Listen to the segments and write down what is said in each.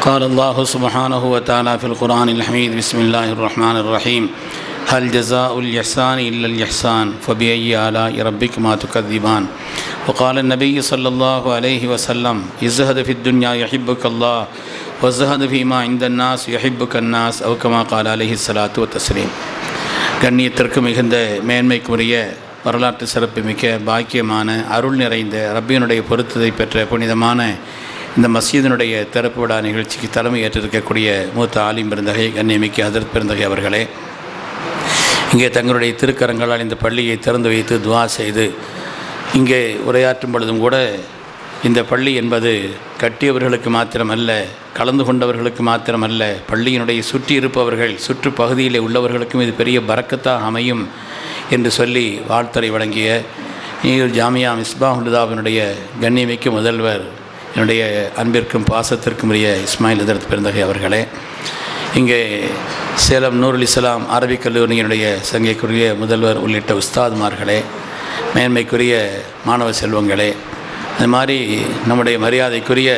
قال الله سبحانه وتعالى في القرآن الحميد بسم الله الرحمن الرحيم هل جزاء الإحسان إلا الإحسان فبأي آلاء ربكما تكذبان وقال النبي صلى الله عليه وسلم ازهد في الدنيا يحبك الله وازهد فيما عند الناس يحبك الناس أو كما قال عليه الصلاة والتسليم கண்ணியத்திற்கு மிகுந்த மேன்மைக்குரிய வரலாற்று சிறப்புமிக்க பாக்கியமான அருள் நிறைந்த ரப்பியனுடைய பொருத்தத்தை பெற்ற புனிதமான இந்த மசீதனுடைய திறப்பு விழா நிகழ்ச்சிக்கு தலைமை ஏற்றிருக்கக்கூடிய மூத்த ஆலிம் பெருந்தகை கண்ணியமிக்க அதிர் பெருந்தகை அவர்களே இங்கே தங்களுடைய திருக்கரங்களால் இந்த பள்ளியை திறந்து வைத்து துவா செய்து இங்கே உரையாற்றும் பொழுதும் கூட இந்த பள்ளி என்பது கட்டியவர்களுக்கு மாத்திரமல்ல கலந்து கொண்டவர்களுக்கு மாத்திரமல்ல பள்ளியினுடைய சுற்றி இருப்பவர்கள் சுற்றுப்பகுதியிலே உள்ளவர்களுக்கும் இது பெரிய பறக்கத்தாக அமையும் என்று சொல்லி வாழ்த்துறை வழங்கிய நீர் ஜாமியா மிஸ்பாஹுல்லாவினுடைய கண்ணியமிக்க முதல்வர் என்னுடைய அன்பிற்கும் பாசத்திற்கும் உரிய இஸ்மாயில் இதரத் பிறந்தகை அவர்களே இங்கே சேலம் நூருல் இஸ்லாம் அரபிக் கல்லூரியினுடைய சங்கைக்குரிய முதல்வர் உள்ளிட்ட உஸ்தாதுமார்களே மேன்மைக்குரிய மாணவ செல்வங்களே அது மாதிரி நம்முடைய மரியாதைக்குரிய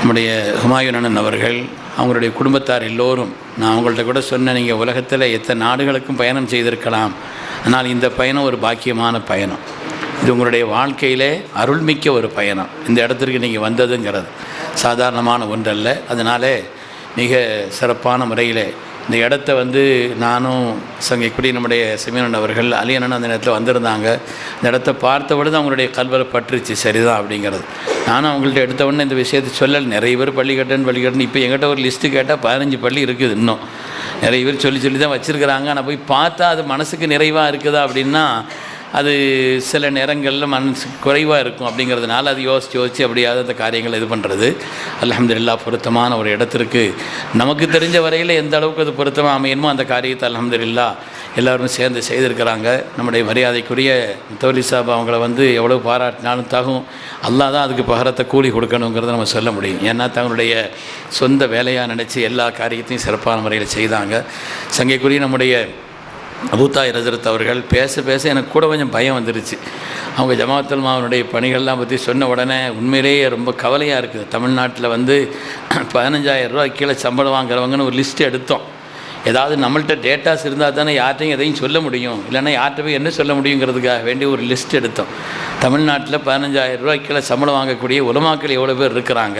நம்முடைய ஹுமாயூன் அண்ணன் அவர்கள் அவங்களுடைய குடும்பத்தார் எல்லோரும் நான் அவங்கள்ட்ட கூட சொன்னேன் நீங்கள் உலகத்தில் எத்தனை நாடுகளுக்கும் பயணம் செய்திருக்கலாம் ஆனால் இந்த பயணம் ஒரு பாக்கியமான பயணம். இது உங்களுடைய வாழ்க்கையிலே அருள்மிக்க ஒரு பயணம். இந்த இடத்திற்கு நீங்கள் வந்ததுங்கிறது சாதாரணமான ஒன்றல்ல. அதனாலே மிக சிறப்பான முறையில் இந்த இடத்த வந்து நானும் சங்கைக்குடி நம்முடைய சிமியனன் அவர்கள் அலியனன் அந்த நேரத்தில் வந்திருந்தாங்க. இந்த இடத்த பார்த்த பொழுது அவங்களுடைய கல்வரை பற்றுச்சு சரிதான் அப்படிங்கிறது. நானும் அவங்கள்ட்ட எடுத்த உடனே இந்த விஷயத்தை சொல்லலை. நிறைய பேர் பள்ளி கட்டணும் பள்ளி கட்டணும் இப்போ எங்கிட்ட ஒரு லிஸ்ட்டு கேட்டால் பதினஞ்சு பள்ளி இருக்குது இன்னும். நிறைய பேர் சொல்லி சொல்லி தான் வச்சுருக்கிறாங்க. ஆனால் போய் பார்த்தா அது மனசுக்கு நிறைவாக இருக்குதா அப்படின்னா அது சில நேரங்களில் மனசு குறைவாக இருக்கும் அப்படிங்கிறதுனால அது யோசித்து யோசித்து அப்படியாவது அந்த காரியங்களை இது பண்ணுறது அலமதுல்லா பொருத்தமான ஒரு இடத்திற்கு. நமக்கு தெரிஞ்ச வரையில் எந்த அளவுக்கு அது பொருத்தமாக அமையணுமோ அந்த காரியத்தை அலமதுல்லா எல்லோரும் சேர்ந்து செய்திருக்கிறாங்க. நம்முடைய மரியாதைக்குரிய தோலி சாப் அவங்கள வந்து எவ்வளோ பாராட்டினாலும் தகும். அல்லா தான் அதுக்கு பகரத்தை கூலி கொடுக்கணுங்கிறத நம்ம சொல்ல முடியும். ஏன்னா தங்களுடைய சொந்த வேலையாக நினச்சி எல்லா காரியத்தையும் சிறப்பான முறையில் செய்தாங்க. சங்கைக்குரிய நம்முடைய அபூத்தாய் ரஜரத் அவர்கள் பேச பேச எனக்கு கூட கொஞ்சம் பயம் வந்துருச்சு. அவங்க ஜமாத்தல் மாவனுடைய பணிகள்லாம் பற்றி சொன்ன உடனே உண்மையிலேயே ரொம்ப கவலையாக இருக்குது. தமிழ்நாட்டில் வந்து பதினஞ்சாயிரம் ரூபா கீழே சம்பளம் வாங்குறவங்கன்னு ஒரு லிஸ்ட்டு எடுத்தோம். ஏதாவது நம்மள்கிட்ட டேட்டாஸ் இருந்தால் தானே யார்ட்டையும் எதையும் சொல்ல முடியும். இல்லைன்னா யார்கிட்ட போய் என்ன சொல்ல முடியுங்கிறதுக்காக வேண்டிய ஒரு லிஸ்ட் எடுத்தோம். தமிழ்நாட்டில் பதினஞ்சாயிரம் ரூபாய் கீழே சம்பளம் வாங்கக்கூடிய உலமாக்கள் எவ்வளோ பேர் இருக்கிறாங்க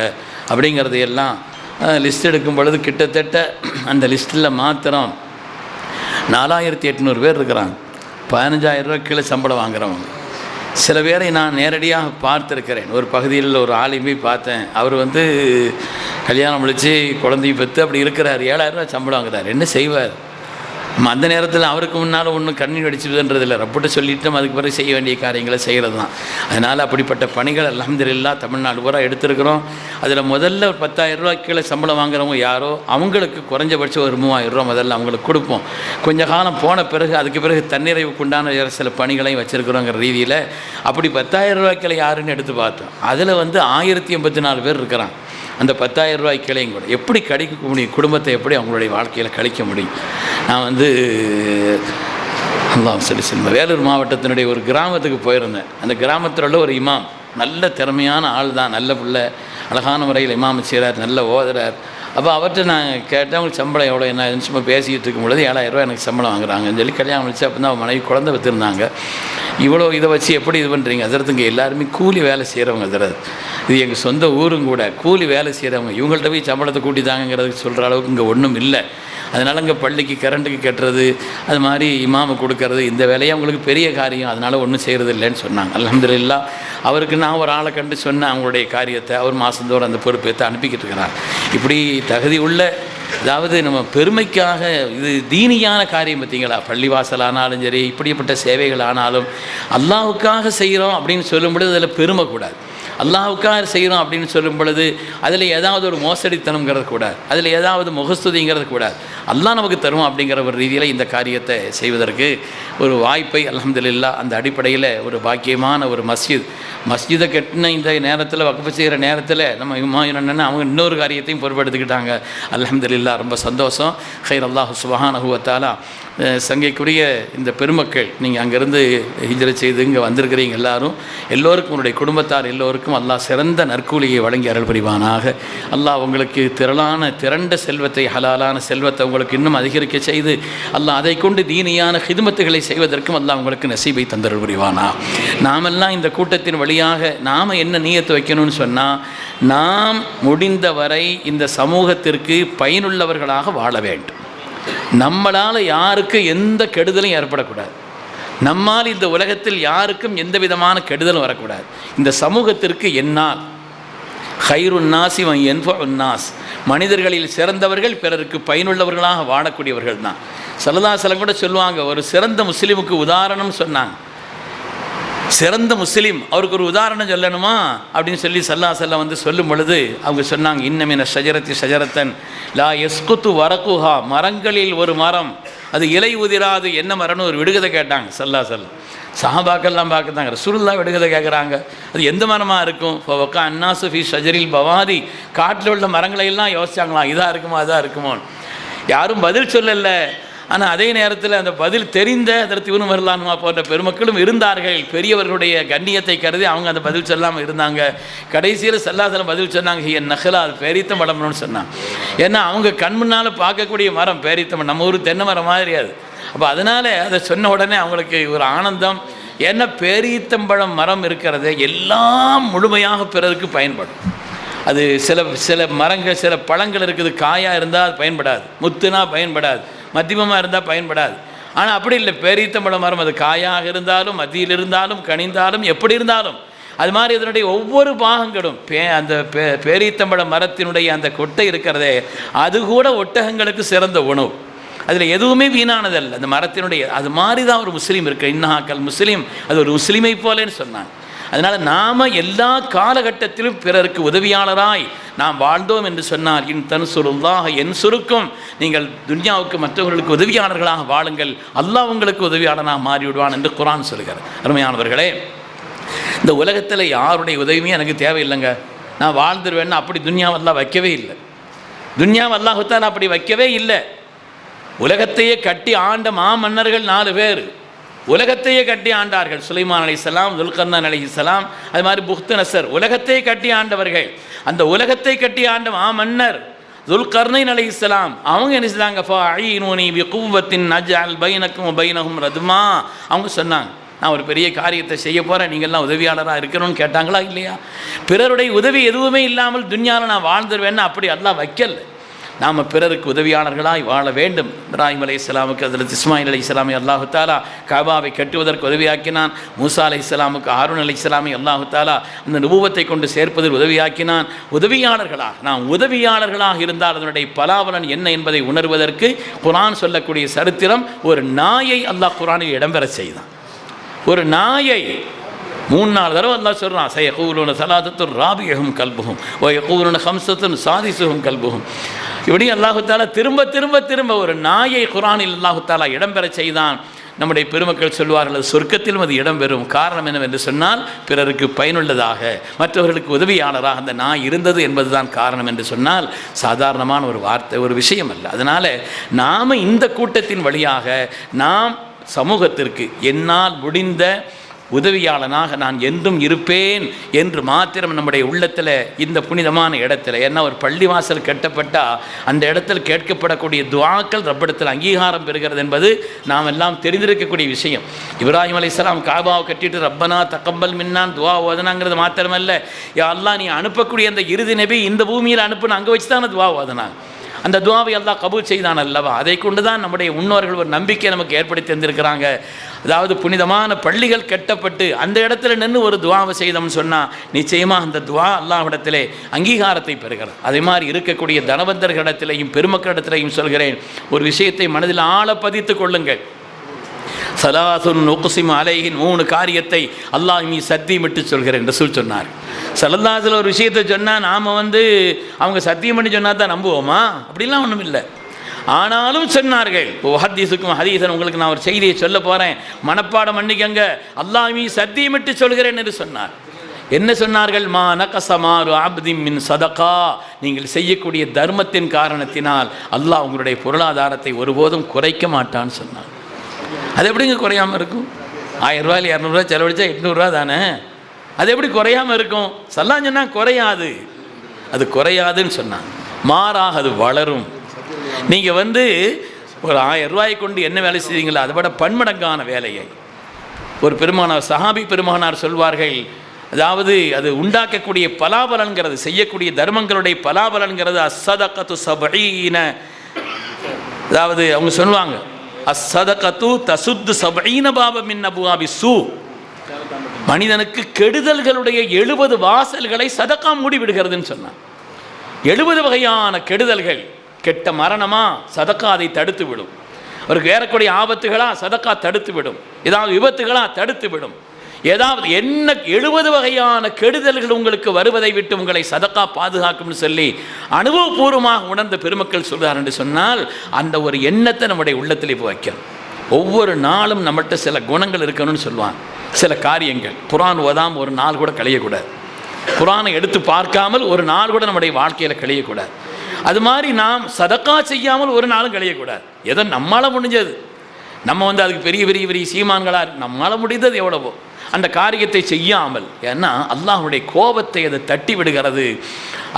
அப்படிங்கிறது எல்லாம் லிஸ்ட் எடுக்கும் பொழுது கிட்டத்தட்ட அந்த லிஸ்ட்டில் மாத்திரம் நாலாயிரத்தி எட்நூறு பேர் இருக்கிறாங்க. பதினஞ்சாயிரரூவா கீழே சம்பளம் வாங்குறவங்க. சில பேரை நான் நேரடியாக பார்த்துருக்கிறேன். ஒரு பகுதியில் ஒரு ஆளையும் போய் பார்த்தேன். அவர் வந்து கல்யாணம் முடித்து குழந்தைய பெற்று அப்படி இருக்கிறார். ஏழாயிரரூவா சம்பளம் வாங்குறார். என்ன செய்வார்? அந்த நேரத்தில் அவருக்கு முன்னால் ஒன்றும் கண்ணீர் அடிச்சுதுன்றது இல்லை ரப்பிட்ட சொல்லிட்டு அதுக்கு பிறகு செய்ய வேண்டிய காரியங்களை செய்கிறது தான் அதனால் அப்படிப்பட்ட பணிகள் அலமதுல்லா தமிழ்நாடு பூரா எடுத்திருக்கிறோம். அதில் முதல்ல ஒரு பத்தாயிரம் ரூபா கீழே சம்பளம் வாங்குறவங்க யாரோ அவங்களுக்கு குறைஞ்சபட்சம் ஒரு மூவாயிரம் ரூபா முதல்ல அவங்களுக்கு கொடுப்போம். கொஞ்ச காலம் போன பிறகு அதுக்கு பிறகு தன்னிறைவுக்கு உண்டான சில பணிகளையும் வச்சுருக்குறோங்கிற ரீதியில் அப்படி பத்தாயிரம் ரூபாய்க்கில் யாருன்னு எடுத்து பார்த்தோம். அதில் வந்து ஆயிரத்தி எண்பத்தி நாலு பேர் இருக்கிறான் அந்த பத்தாயிரம் ரூபாய் கிளையும் கூட. எப்படி கழிக்க முடியும்? குடும்பத்தை எப்படி அவங்களுடைய வாழ்க்கையில் கழிக்க முடியும்? நான் வந்து அல்லாம் சொல்லி செல்வம் வேலூர் மாவட்டத்தினுடைய ஒரு கிராமத்துக்கு போயிருந்தேன். அந்த கிராமத்தில் உள்ள ஒரு இமாம். நல்ல திறமையான ஆள் தான். நல்ல பிள்ளை. அழகான முறையில் இமாம் செய்கிறார் நல்ல ஓதுறார். அப்போ அவர்கிட்ட நான் கேட்டேன் அவங்களுக்கு சம்பளம் எவ்வளோ என்ன? சும்மா பேசிக்கிட்டு இருக்கும் பொழுது ஏழாயிரரூவா எனக்கு சம்பளம் வாங்குறாங்கன்னு சொல்லி கல்யாணம் வச்சு அப்போ தான் மனைவி குழந்தை வச்சுருந்தாங்க இவ்வளோ இதை வச்சு எப்படி இது பண்ணுறீங்க அதிரத்துங்க எல்லாருமே கூலி வேலை செய்கிறவங்க அதிரது இது எங்கள் சொந்த ஊரும் கூட. கூலி வேலை செய்கிறவங்க இவங்கள்ட்ட போய் சம்பளத்தை கூட்டி தாங்கிறதுக்கு சொல்கிற அளவுக்கு இங்கே ஒன்றும் இல்லை. அதனால் இங்கே பள்ளிக்கு கரண்ட்டுக்கு கட்டுறது அது மாதிரி இமாமு கொடுக்கறது இந்த வேலையை அவங்களுக்கு பெரிய காரியம். அதனால் ஒன்றும் செய்கிறது இல்லைன்னு சொன்னாங்க. அலமதுல்லா அவருக்கு நான் ஒரு ஆளை கண்டு சொன்னேன் அவங்களுடைய காரியத்தை அவர் மாதந்தோறும் அந்த பொறுப்பேற்று அனுப்பிக்கிட்டு இருக்கிறார். இப்படி தகுதி உள்ள அதாவது நம்ம பெருமைக்காக இது தீனியான காரியம் பார்த்தீங்களா? பள்ளிவாசல் ஆனாலும் சரி இப்படிப்பட்ட சேவைகள் ஆனாலும் அல்லாவுக்காக செய்கிறோம் அப்படின்னு சொல்லும்பொழுது அதில் பெருமை கூடாது. அல்லாவுக்காக செய்கிறோம் அப்படின்னு சொல்லும் பொழுது அதில் ஏதாவது ஒரு மோசடித்தனங்கிறது கூடாது. அதில் ஏதாவது முகஸ்துதிங்கிறது கூடாது. அல்லாஹ் நமக்கு தரும் அப்படிங்கிற ஒரு ரீதியில் இந்த காரியத்தை செய்வதற்கு ஒரு வாய்ப்பை அலமதுல்லா அந்த அடிப்படையில் ஒரு பாக்கியமான ஒரு மஸ்ஜித். மஸ்ஜிதை கட்டின இந்த நேரத்தில் வகுப்பு செய்கிற நேரத்தில் நம்ம என்னென்ன அவங்க இன்னொரு காரியத்தையும் பொறுப்படுத்திக்கிட்டாங்க. அலமதுல்லா ரொம்ப சந்தோஷம். ஹைர் அல்லாஹ் சுபஹானஹுவத்தாலா சங்கைக்குரிய இந்த பெருமக்கள் நீங்கள் அங்கேருந்து ஹிஜரை செய்து இங்கே வந்திருக்கிறீங்க எல்லாரும். எல்லோருக்கும் உங்களுடைய குடும்பத்தார் எல்லோருக்கும் அல்லாஹ் சிறந்த நற்கூலியை வழங்கி அருள் புரிவானாக. அல்லாஹ் உங்களுக்கு திரளான திரண்ட செல்வத்தை ஹலாலான செல்வத்தை உங்களுக்கு இன்னும் அதிகரிக்க செய்து அல்லாஹ் அதை கொண்டு தீனியான ஹிதுமத்துகளை செய்வதற்கும் அல்லாஹ் உங்களுக்கு நசீபை தந்தருள் புரிவானா? நாமெல்லாம் இந்த கூட்டத்தின் வழியாக நாம் என்ன நீயத்து வைக்கணும்னு சொன்னால் நாம் முடிந்தவரை இந்த சமூகத்திற்கு பயனுள்ளவர்களாக வாழ வேண்டும். நம்மளால் யாருக்கு எந்த கெடுதலும் ஏற்படக்கூடாது. நம்மால் இந்த உலகத்தில் யாருக்கும் எந்த விதமான கெடுதலும் வரக்கூடாது. இந்த சமூகத்திற்கு என்னால் ஹைருன்னாசி வன் என்ப உன்னாஸ் மனிதர்களில் சிறந்தவர்கள் பிறருக்கு பயனுள்ளவர்களாக வாழக்கூடியவர்கள் தான் சலதாசலம் கூட சொல்லுவாங்க ஒரு சிறந்த முஸ்லீமுக்கு உதாரணம் சொன்னாங்க. சிறந்த முஸ்லீம் அவருக்கு ஒரு உதாரணம் சொல்லணுமா? அப்படின்னு சொல்லி சல்லா செல்லம் வந்து சொல்லும் பொழுது அவங்க சொன்னாங்க இன்னமின ஷஜரத்தி ஷஜரத்தன் லா எஸ்குத்து வரக்குஹா மரங்களில் ஒரு மரம் அது இலை உதிராது என்ன மரம்னு ஒரு விடுகதை கேட்டாங்க சல்லா செல்லம் சஹாபாக்கெல்லாம் பார்க்குறாங்க ரசூல்லா விடுகதை கேட்குறாங்க அது எந்த மரமாக இருக்கும்? இப்போ ஒக்கா அண்ணா சுஃபி ஷஜரில் பவாதி. காட்டில் உள்ள மரங்களை எல்லாம் யோசிச்சாங்களாம். இதாக இருக்குமா அதாக இருக்குமோ யாரும் பதில் சொல்லலை. ஆனால் அதே நேரத்தில் அந்த பதில் தெரிந்த அதற்கு இவனு வரலானுமா போன்ற பெருமக்களும் இருந்தார்கள். பெரியவர்களுடைய கண்ணியத்தை கருதி அவங்க அந்த பதில் சொல்லாமல் இருந்தாங்க. கடைசியில் செல்லாசலம் பதில் சொன்னாங்க என் நகலா அது பேரித்த மடம்னு சொன்னான். ஏன்னா அவங்க கண் முன்னால் பார்க்கக்கூடிய மரம் பேரித்த நம்ம ஊர் தென்னை மரம் மாதிரி அது. அப்போ அதனால் அதை சொன்ன உடனே அவங்களுக்கு ஒரு ஆனந்தம். ஏன்னா பேரீத்தம்பழம் மரம் இருக்கிறது எல்லாம் முழுமையாக பிறருக்கு பயன்படும். அது சில சில மரங்கள் சில பழங்கள் இருக்குது காயாக இருந்தால் அது பயன்படாது. முத்துனா பயன்படாது. மத்தியமமாக இருந்தால் பயன்படாது. ஆனால் அப்படி இல்லை பேரீத்தம்பழ மரம் அது காயாக இருந்தாலும் மத்தியில் இருந்தாலும் கனிந்தாலும் எப்படி இருந்தாலும் அது மாதிரி இதனுடைய ஒவ்வொரு பாகங்களும் பே அந்த பே பேரீத்தம்பழ மரத்தினுடைய அந்த கொட்டை இருக்கிறதே அது கூட ஒட்டகங்களுக்கு சிறந்த உணவு. அதில் எதுவுமே வீணானதல்ல. அந்த மரத்தினுடைய அது மாதிரி தான் ஒரு முஸ்லீம் இருக்கு. இன்னாக்கல் முஸ்லீம். அது ஒரு முஸ்லீமை போலேன்னு சொன்னாங்க. அதனால் நாம் எல்லா காலகட்டத்திலும் பிறருக்கு உதவியாளராய் நாம் வாழ்ந்தோம் என்று சொன்னார் இன் தன் சுருல்லாக என் சுருக்கும். நீங்கள் துன்யாவுக்கு மற்றவர்களுக்கு உதவியாளர்களாக வாழுங்கள். அல்லாஹ் உங்களுக்கு உதவியாளனாக மாறிவிடுவான் என்று குரான் சொல்கிறார் அருமையானவர்களே இந்த உலகத்தில் யாருடைய உதவியுமே எனக்கு தேவையில்லைங்க. நான் வாழ்ந்துருவேன்னு அப்படி துன்யாவெல்லாம் வைக்கவே இல்லை. துன்யாவல்லாஹுத்தான் அப்படி வைக்கவே இல்லை. உலகத்தையே கட்டி ஆண்ட மாமன்னர்கள் நாலு பேர். உலகத்தையே கட்டி ஆண்டார்கள். சுலைமான் அலி இஸ்லாம் துல்கர்னன் அலி இஸ்லாம் அது மாதிரி புக்து நசர். உலகத்தையே கட்டி ஆண்டவர்கள். அந்த உலகத்தை கட்டி ஆண்ட மாமன்னர் துல்கர்னைன் அலி இஸ்லாம் அவங்க என்ன செய்தாங்க ஃபா குவத்தின் நஜால் பைனக்கும் பைனகும் ரதுமா. அவங்க சொன்னாங்க நான் ஒரு பெரிய காரியத்தை செய்ய போகிறேன் நீங்கள்லாம் உதவியாளராக இருக்கணும்னு கேட்டாங்களா இல்லையா? பிறருடைய உதவி எதுவுமே இல்லாமல் துன்யாவில் நான் வாழ்ந்துருவேன்னு அப்படி எல்லாம் வைக்கல. நாம் பிறருக்கு உதவியாளர்களாய் வாழ வேண்டும். இப்ராஹிம் அலி இஸ்லாமுக்கு அதில் இஸ்மாயில் அலி இஸ்லாமை அல்லாஹு தாலா காபாவை கட்டுவதற்கு உதவியாக்கினான். மூசா அலை இஸ்லாமுக்கு ஆருண் அலி இஸ்லாமை அல்லாஹு தாலா அந்த நுபுவத்தை கொண்டு சேர்ப்பதில் உதவியாக்கினான். உதவியாளர்களாக நாம் உதவியாளர்களாக இருந்தால் அதனுடைய பலாபலன் என்ன என்பதை உணர்வதற்கு குரான் சொல்லக்கூடிய சரித்திரம் ஒரு நாயை அல்லாஹ் குரானில் இடம்பெற செய்தான். ஒரு நாயை மூணு நாலு தடவை அல்லா சொல்கிறான் சை யகூலுன சலாதத்துன் ராபியகும் கல்புகும் ஓ யகூலுன ஹம்சத்துன் சாதிசுகும் கல்புகும் இப்படி அல்லாஹுத்தாலா திரும்ப திரும்ப திரும்ப ஒரு நாயை குரானில் அல்லாஹுத்தாலா இடம்பெற செய்தான். நம்முடைய பெருமக்கள் சொல்வார்கள் சொர்க்கத்திலும் அது இடம்பெறும். காரணம் என்னவென்று சொன்னால் பிறருக்கு பயனுள்ளதாக மற்றவர்களுக்கு உதவியாளராக அந்த நாய் இருந்தது என்பதுதான் காரணம் என்று சொன்னால் சாதாரணமான ஒரு வார்த்தை ஒரு விஷயம் அல்ல. அதனால் நாம் இந்த கூட்டத்தின் வழியாக நாம் சமூகத்திற்கு என்னால் முடிந்த உதவியாளனாக நான் என்றும் இருப்பேன் என்று மாத்திரம் நம்முடைய உள்ளத்தில் இந்த புனிதமான இடத்துல. ஏன்னா ஒரு பள்ளிவாசல் கட்டப்பட்டால் அந்த இடத்தில் கேட்கப்படக்கூடிய துவாக்கள் ரப்பிடத்தில் அங்கீகாரம் பெறுகிறது என்பது நாம் எல்லாம் தெரிந்திருக்கக்கூடிய விஷயம். இப்ராஹிம் அலிஸ்லாம் காபாவை கட்டிட்டு ரப்பனா தக்கம்பல் மின்னான் துவா ஓதனாங்கிறது மாத்திரமல்ல. யா அல்லாஹ் நீ அனுப்பக்கூடிய அந்த இறுதி நபி இந்த பூமியில் அனுப்புன்னு அங்கே வச்சு தான் துவா ஓதனாங்க. அந்த துவாவை எல்லாம் கபூல் செய்தான் அல்லவா? அதை கொண்டு தான் நம்முடைய முன்னோர்கள் ஒரு நம்பிக்கை நமக்கு ஏற்படுத்தி தந்திருக்கிறாங்க. அதாவது புனிதமான பள்ளிகள் கட்டப்பட்டு அந்த இடத்துல நின்று ஒரு துவாவை செய்தோம்னு சொன்னால் நிச்சயமாக அந்த துவா அல்லாஹிடத்திலே அங்கீகாரத்தை பெறுகிறது. அதே மாதிரி இருக்கக்கூடிய தனவந்தர்களிடத்திலையும் பெருமக்களிடத்திலையும் சொல்கிறேன். ஒரு விஷயத்தை மனதில் ஆழ பதித்து கொள்ளுங்கள். சலாசுன் நோக்குசிம் அலைகின் மூணு காரியத்தை அல்லாஹ் நீ சத்தியமிட்டு சொல்கிறேன். ரசூல் சொன்னார். சலல்லாசில் ஒரு விஷயத்தை சொன்னால் நாம் வந்து அவங்க சத்தியம் பண்ணி சொன்னால் தான் நம்புவோமா? அப்படிலாம் ஒன்றும் இல்லை. ஆனாலும் சொன்னார்கள் ஓ ஹதீஸுக்கும் ஹதீசன் உங்களுக்கு நான் ஒரு செய்தியை சொல்ல போகிறேன் மனப்பாடம் பண்ணிக்கங்க. அல்லாமி சத்தியமிட்டு சொல்கிறேன் என்று சொன்னார். என்ன சொன்னார்கள்? மா நகசமாரு ஆப்தி மின் சதகா. நீங்கள் செய்யக்கூடிய தர்மத்தின் காரணத்தினால் அல்லாஹ் உங்களுடைய பொருளாதாரத்தை ஒருபோதும் குறைக்க மாட்டான்னு சொன்னார் அது எப்படிங்க குறையாமல் இருக்கும்? ஆயிரம் ரூபாய் இரநூறுவா செலவழிச்சா எட்நூறுரூவா தானே? அது எப்படி குறையாமல் இருக்கும்? சல்லான் சொன்னால் குறையாது. அது குறையாதுன்னு சொன்னான் மாறாக அது வளரும். நீங்கள் வந்து ஒரு ஆயிரம் ரூபாய் கொண்டு என்ன வேலை செய்வீங்களோ அதை விட பன்மடங்கான வேலையை. ஒரு பெருமானார் சஹாபி பெருமானார் சொல்வார்கள் அதாவது அது உண்டாக்கக்கூடிய பலாபலன்கிறது செய்யக்கூடிய தர்மங்களுடைய பலாபலன்கிறது அசதகத்து சபீன. அதாவது அவங்க சொல்லுவாங்க அசதகத்து தசுத்து சபீன பாபமின் அபுவாபி சூ. மனிதனுக்கு கெடுதல்களுடைய எழுபது வாசல்களை சதக்கா மூடி விடுகிறதுன்னு சொன்னான். எழுபது வகையான கெடுதல்கள் கெட்ட மரணமா சதக்கா அதை தடுத்து விடும். அவருக்கு ஏறக்கூடிய ஆபத்துகளா சதக்கா தடுத்து விடும். ஏதாவது விபத்துகளா தடுத்து விடும். ஏதாவது என்ன எழுபது வகையான கெடுதல்கள் உங்களுக்கு வருவதை விட்டு உங்களை சதக்கா பாதுகாக்கும்னு சொல்லி அனுபவபூர்வமாக உணர்ந்த பெருமக்கள் சொல்கிறார் என்று சொன்னால் அந்த ஒரு எண்ணத்தை நம்முடைய உள்ளத்தில் இப்போ வைக்கணும். ஒவ்வொரு நாளும் நம்மகிட்ட சில குணங்கள் இருக்கணும்னு சொல்லுவாங்க. சில காரியங்கள். குரான் ஓதாம ஒரு நாள் கூட கழியக்கூடாது. குரானை எடுத்து பார்க்காமல் ஒரு நாள் கூட நம்முடைய வாழ்க்கையில் கழியக்கூடாது. அது மாதிரி நாம் சதக்கா செய்யாமல் ஒரு நாளும் கழியக்கூடாது. ஏதோ நம்மளால் முடிஞ்சது. நம்ம வந்து அதுக்கு பெரிய பெரிய பெரிய சீமான்களாக இருக்கு. நம்மளால் முடிந்தது எவ்வளவோ. அந்த காரியத்தை செய்யாமல். ஏன்னா அல்லாஹுடைய கோபத்தை அது தட்டி விடுகிறது.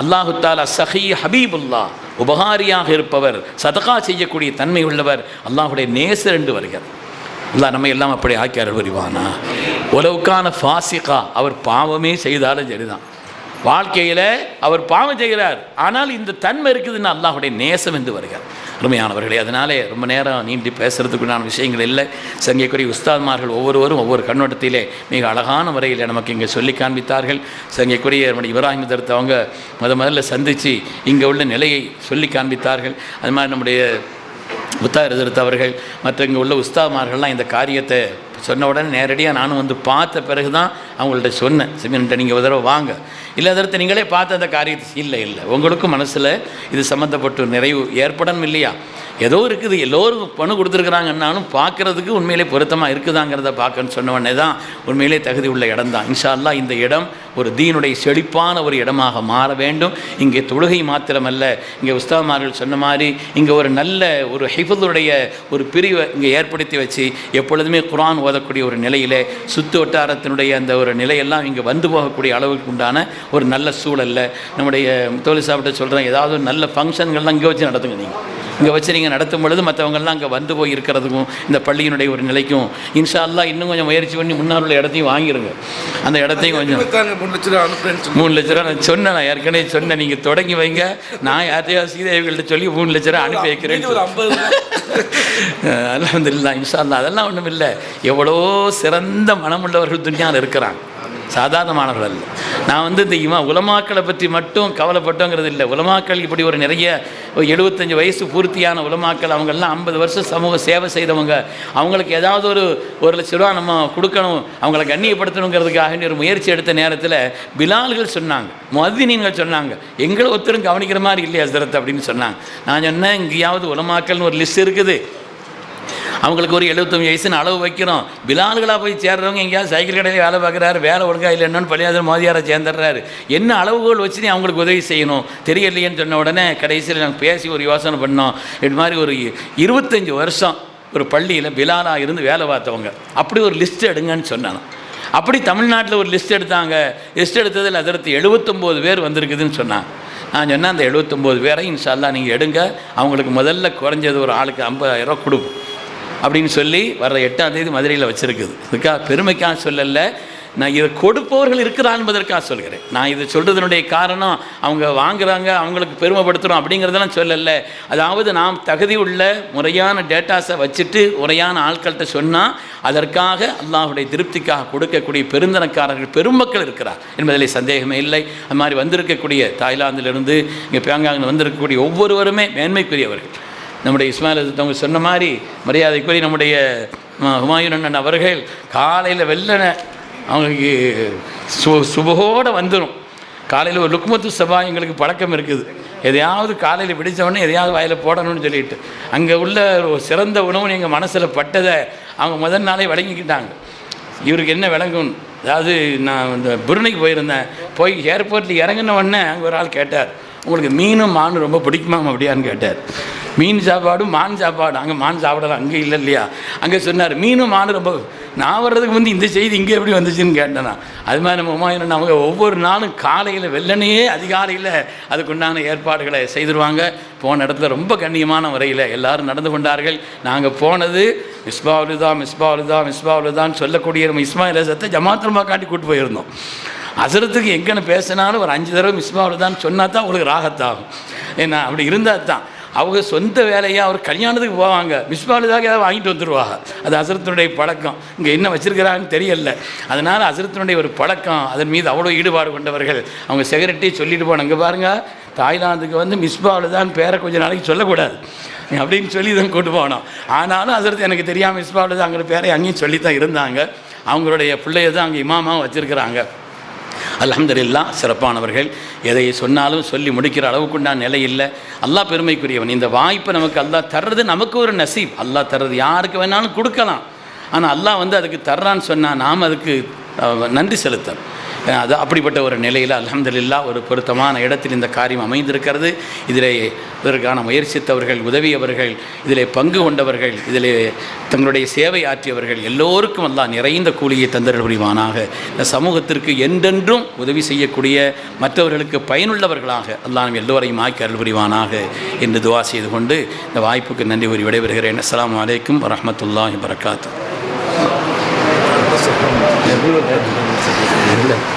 அல்லாஹு தாலா சஹி ஹபீபுல்லா. உபகாரியாக இருப்பவர் சதகா செய்யக்கூடிய தன்மை உள்ளவர் அல்லாஹுடைய நேசர் என்று வருகிறார். இல்லை நம்ம எல்லாம் அப்படி ஆக்கியார் வருவானா உலவுக்கான ஃபாசிகா அவர் பாவமே செய்தாலும் சரிதான். வாழ்க்கையில் அவர் பாவம் செய்கிறார். ஆனால் இந்த தன்மை இருக்குதுன்னு அல்லாஹுடைய நேசம் என்று வருகிறார். அருமையானவர்களே அதனாலே ரொம்ப நேரம் நீண்டி பேசுகிறதுக்குண்டான விஷயங்கள் இல்லை. சங்கைக்குரிய உஸ்தாத்மார்கள் ஒவ்வொருவரும் ஒவ்வொரு கண்ணோட்டத்திலே மிக அழகான முறையில் நமக்கு இங்கே சொல்லி காண்பித்தார்கள். சங்கைக்குரிய நம்முடைய இப்ராஹிம் தருத்த அவங்க முத முதல்ல சந்தித்து இங்கே உள்ள நிலையை சொல்லி காண்பித்தார்கள். அது மாதிரி நம்முடைய புத்தார் அவர்கள் மற்ற இங்கே உள்ள உஸ்தாமார்கள்லாம் இந்த காரியத்தை சொன்ன உடனே நேரடியாக நானும் வந்து பார்த்த பிறகு தான் அவங்கள்ட்ட சொன்னேன் சிமெண்ட்டை நீங்கள் ஒரு தடவை வாங்க. இல்லை அதற்கு நீங்களே பார்த்த அந்த காரியத்தை இல்லை இல்லை உங்களுக்கும் மனசில் இது சம்மந்தப்பட்ட நிறைவு ஏற்படணும் இல்லையா? ஏதோ இருக்குது. எல்லோரும் பணம் கொடுத்துருக்குறாங்கன்னாலும் பார்க்குறதுக்கு உண்மையிலே பொருத்தமாக இருக்குதாங்கிறத பார்க்கன்னு சொன்ன தான் உண்மையிலே தகுதி உள்ள இடம் தான். இன்ஷால்லா இந்த இடம் ஒரு தீனுடைய செழிப்பான ஒரு இடமாக மாற வேண்டும். இங்கே தொழுகை மாத்திரமல்ல. இங்கே உஸ்தாமார்கள் சொன்ன மாதிரி இங்கே ஒரு நல்ல ஒரு ஹிஃபதுடைய ஒரு பிரிவை இங்கே ஏற்படுத்தி வச்சு எப்பொழுதுமே குரான் ஓதக்கூடிய ஒரு நிலையில் சுத்து வட்டாரத்தினுடைய அந்த ஒரு நிலையெல்லாம் இங்கே வந்து போகக்கூடிய அளவுக்கு உண்டான ஒரு நல்ல சூழல்ல. நம்முடைய தோழி சாப்பிட்ட சொல்கிறேன் ஏதாவது ஒரு நல்ல ஃபங்க்ஷன்கள்லாம் இங்கே வச்சு நடத்துங்க நீங்கள் இங்கே வச்சு நீங்கள் நடத்தும் பொழுது மற்றவங்கெல்லாம் அங்கே வந்து போய் இருக்கிறதுக்கும் இந்த பள்ளியினுடைய ஒரு நிலைக்கும் இன்ஷா அல்லாஹ் இன்னும் கொஞ்சம் முயற்சி பண்ணி முன்னால் உள்ள இடத்தையும் வாங்கிடுங்க அந்த இடத்தையும் கொஞ்சம் மூணு லட்ச ரூபா. மூணு லட்ச ரூபா நான் சொன்னேன் நான் ஏற்கனவே சொன்னேன். நீங்கள் தொடங்கி வைங்க. நான் யார்ட்டையாவது சீதேவிகள்ட்ட சொல்லி மூணு லட்ச ரூபா அனுப்பி ஐம்பது அலமதுல்லா இன்ஷா அல்லாஹ் அதெல்லாம் ஒன்றும் இல்லை எவ்வளோ சிறந்த மனமுள்ளவர்கள் துணியால் இருக்கிறாங்க. சாதாரணமானவர்கள் அல்ல. நான் வந்து இந்த இமா உலமாக்களை பற்றி மட்டும் கவலைப்பட்டோங்கிறது இல்லை. உலமாக்கள் இப்படி ஒரு நிறைய ஒரு எழுபத்தஞ்சு வயசு பூர்த்தியான உலமாக்கள் அவங்கெல்லாம் ஐம்பது வருஷம் சமூக சேவை செய்தவங்க. அவங்களுக்கு ஏதாவது ஒரு ஒரு லட்ச ரூபா நம்ம கொடுக்கணும் அவங்களை கண்ணியப்படுத்தணுங்கிறதுக்காக ஒரு முயற்சி எடுத்த நேரத்தில் பிலால்கள் சொன்னாங்க மதினீன்கள் சொன்னாங்க. எங்களை ஒருத்தரும் கவனிக்கிற மாதிரி இல்லையா ஹசரத் அப்படின்னு சொன்னாங்க. நான் சொன்னேன் இங்கேயாவது உலமாக்கள்னு ஒரு லிஸ்ட் இருக்குது. அவங்களுக்கு ஒரு எழுபத்தஞ்சு வயசுன்னு அளவு வைக்கிறோம். பிலால்களாக போய் சேர்றவங்க எங்கேயாவது சைக்கிள் கடையில் வேலை பார்க்குறாரு வேலை ஒழுங்காக இல்லைன்னு பள்ளியாதர் மோதியாரை சேர்ந்துடுறாரு. என்ன அளவுகோல் வச்சு நீ அவங்களுக்கு உதவி செய்யணும்? தெரியலையேன்னு சொன்ன உடனே கடைசியில் நாங்கள் பேசி ஒரு யோசனை பண்ணோம். இது மாதிரி ஒரு இருபத்தஞ்சி வருஷம் ஒரு பள்ளியில் பிலாலாக இருந்து வேலை பார்த்தவங்க. அப்படி ஒரு லிஸ்ட் எடுங்கன்னு சொன்னாங்க. அப்படி தமிழ்நாட்டில் ஒரு லிஸ்ட் எடுத்தாங்க. லிஸ்ட் எடுத்ததில் அதற்கு எழுபத்தொம்போது பேர் வந்திருக்குதுன்னு சொன்னாங்க. நான் சொன்னேன் அந்த எழுபத்தொம்போது பேரை இன்ஷால்லா நீங்கள் எடுங்க. அவங்களுக்கு முதல்ல குறைஞ்சது ஒரு ஆளுக்கு ஐம்பதாயிரம் ரூபா கொடுப்போம். அப்படின்னு சொல்லி வர எட்டாம் தேதி மதுரையில் வச்சுருக்குது. இதுக்காக பெருமைக்காக சொல்லலை. நான் இதை கொடுப்பவர்கள் இருக்கிறான் என்பதற்காக சொல்கிறேன். நான் இதை சொல்கிறதுனுடைய காரணம் அவங்க வாங்குறாங்க அவங்களுக்கு பெருமைப்படுத்துகிறோம் அப்படிங்கிறதெல்லாம் சொல்லலை. அதாவது நாம் தகுதி உள்ள முறையான டேட்டாஸை வச்சுட்டு முறையான ஆட்கள்கிட்ட சொன்னால் அதற்காக அல்லாஹுடைய திருப்திக்காக கொடுக்கக்கூடிய பெருந்தனக்காரர்கள் பெருமக்கள் இருக்கிறார் என்பதில் சந்தேகமே இல்லை. அது மாதிரி வந்திருக்கக்கூடிய தாய்லாந்திலிருந்து இங்கே பேங்காங்கில் வந்திருக்கக்கூடிய ஒவ்வொருவருமே மேன்மைக்குரியவர்கள். நம்முடைய இஸ்மாயில் அவங்க சொன்ன மாதிரி மரியாதைக்குரிய நம்முடைய ஹுமாயூன் அண்ணன் அவர்கள் காலையில் வெள்ளன அவங்களுக்கு சு சுபகோடு வந்துடும் காலையில் ஒரு லுக்மத்து சபா எங்களுக்கு பழக்கம் இருக்குது. எதையாவது காலையில் பிடித்தவொடனே எதையாவது வாயில் போடணும்னு சொல்லிட்டு அங்கே உள்ள ஒரு சிறந்த உணவு எங்கள் மனசில் பட்டதை அவங்க முதல் நாளே வழங்கிக்கிட்டாங்க. இவருக்கு என்ன விளங்கும்? அதாவது நான் இந்த புருணைக்கு போயிருந்தேன். போய் ஏர்போர்ட்டில் இறங்கின உடனே அங்கே ஒரு ஆள் கேட்டார். உங்களுக்கு மீனும் மான் ரொம்ப பிடிக்குமா அப்படியான்னு கேட்டார். மீன் சாப்பாடும் மான் சாப்பாடு அங்கே மான் சாப்பிடலாம் அங்கே இல்லை இல்லையா? அங்கே சொன்னார் மீனும் மான் ரொம்ப நான் வர்றதுக்கு வந்து இந்த செய்தி இங்கே எப்படி வந்துச்சுன்னு கேட்டேன்னா அது மாதிரி நம்ம என்ன அவங்க ஒவ்வொரு நாளும் காலையில் வெள்ளனையே அதிகாலையில் அதுக்குண்டான ஏற்பாடுகளை செய்திருவாங்க. போன இடத்துல ரொம்ப கண்ணியமான முறையில் எல்லாரும் நடந்து கொண்டார்கள். நாங்கள் போனது மிஸ்பாவுலுதா மிஸ்பாவுலுதா மிஸ்பாவுலுதான்னு சொல்லக்கூடிய நம்ம இஸ்மாயில் சத்தை ஜமாத்திரமா காட்டி கூட்டு போயிருந்தோம். அசுரத்துக்கு எங்கன்னு பேசினாலும் ஒரு அஞ்சு தடவை மிஸ்பாவிலுதான்னு சொன்னால் தான் உங்களுக்கு ராகத்தாகும். ஏன்னா அப்படி இருந்தால் தான். அவங்க சொந்த வேலையாக அவர் கல்யாணத்துக்கு போவாங்க. மிஸ்பாலுதாக ஏதாவது வாங்கிட்டு வந்துடுவாங்க அது அசரத்தினுடைய பழக்கம். இங்கே என்ன வச்சிருக்கிறாங்கன்னு தெரியல. அதனால் அசுரத்தினுடைய ஒரு பழக்கம் அதன் மீது அவ்வளோ ஈடுபாடு கொண்டவர்கள். அவங்க செக்ரட்டரி சொல்லிட்டு போனாங்க பாருங்கள் தாய்லாந்துக்கு வந்து மிஸ்பாவில் தான் பேரை கொஞ்ச நாளைக்கு சொல்லக்கூடாது. அப்படின்னு சொல்லி தான் கூட்டு போனோம். ஆனாலும் அதற்கு எனக்கு தெரியாமல் மிஸ்பாவில் தான் அங்கே பேரை அங்கேயும் சொல்லி தான் இருந்தாங்க. அவங்களுடைய பிள்ளைய தான் அங்கே இமாமாவும் வச்சுருக்கிறாங்க. அலமதுல்லா சிறப்பானவர்கள். எதை சொன்னாலும் சொல்லி முடிக்கிற அளவுக்கு நான் நிலை இல்லை. அல்லா பெருமைக்குரியவன். இந்த வாய்ப்பை நமக்கு அல்லாஹ் தர்றது நமக்கு ஒரு நசீப். அல்லாஹ் தர்றது யாருக்கு வேணாலும் கொடுக்கலாம். ஆனால் அல்லாஹ் வந்து அதுக்கு தர்றான்னு சொன்னால் நாம் அதுக்கு நன்றி செலுத்தணும். அது அப்படிப்பட்ட ஒரு நிலையில் அலமதுல்லா ஒரு பொருத்தமான இடத்தில் இந்த காரியம் அமைந்திருக்கிறது. இதிலே இதற்கான முயற்சித்தவர்கள் உதவியவர்கள் இதிலே பங்கு கொண்டவர்கள் இதிலே தங்களுடைய சேவை ஆற்றியவர்கள் எல்லோருக்கும் எல்லாம் நிறைந்த கூலியை தந்தர்கள் புரிவானாக. இந்த சமூகத்திற்கு என்றென்றும் உதவி செய்யக்கூடிய மற்றவர்களுக்கு பயனுள்ளவர்களாக எல்லாம் எல்லோரையும் ஆக்கி அருள் புரிவானாக என்று துவா செய்து கொண்டு இந்த வாய்ப்புக்கு நன்றி கூறி விடைபெறுகிறேன். அஸ்லாம் அலைக்கும் வரமத்துல்லாஹி வரகாத்து இல்லை